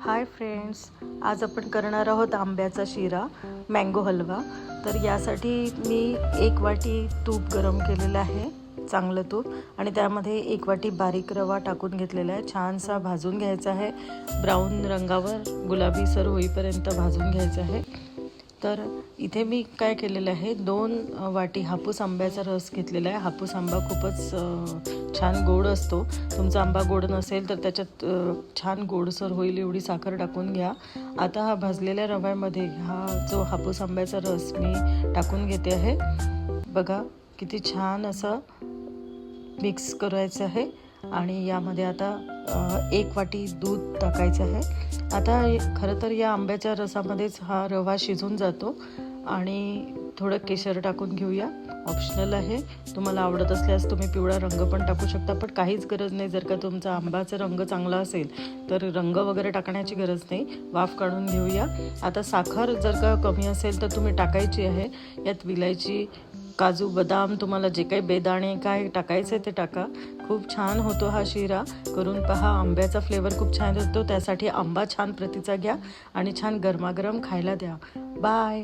Hi friends आज आपण करणार आहोत आंब्याचा शिरा मँगो हलवा. तर यासाठी मी एक वाटी तूप गरम केलेलं आहे चांगलं तूप. आणि त्यामध्ये एक वाटी बारीक रवा टाकून घेतलेला आहे. छानसा भाजून घ्यायचा आहे. ब्राऊन रंगावर गुलाबी सर होईपर्यंत भाजून घ्यायचं आहे. तर इथे मी काय केलेलं आहे दोन वाटी हापूस आंब्याचा रस घेतलेला आहे. हापूस आंबा खूपच छान गोड असतो. तुमचा आंबा गोड नसेल तर त्याच्यात छान गोडसर होईल एवढी साखर टाकून घ्या. आता हा भाजलेल्या रव्यामध्ये हा जो हापूस आंब्याचा रस मी टाकून घेते आहे. बघा किती छान असं मिक्स करायचं आहे. आणि यामध्ये आता एक वाटी दूध टाकायचं आहे. आता खरं तर या आंब्याच्या रसामध्येच हा रवा शिजून जातो. आणि थोडं केशर टाकून घेऊया. ऑप्शनल आहे. तुम्हाला आवडत असल्यास तुम्ही पिवळा रंग पण टाकू शकता पण काहीच गरज नाही. जर का तुमचा आंबाचा रंग चांगला असेल तर रंग वगैरे टाकण्याची गरज नाही. वाफ काढून घेऊया. आता साखर जर का कमी असेल तर तुम्ही टाकायची आहे. यात विलायची काजू बदाम तुम्हाला जे काही बेदाणे काय टाकायचं आहे ते टाका. खूप छान होतो हा शिरा. करून पहा आंब्याचा फ्लेवर खूप छान येतो. त्यासाठी आंबा छान प्रतीचा घ्या आणि छान गरमागरम खायला द्या. बाय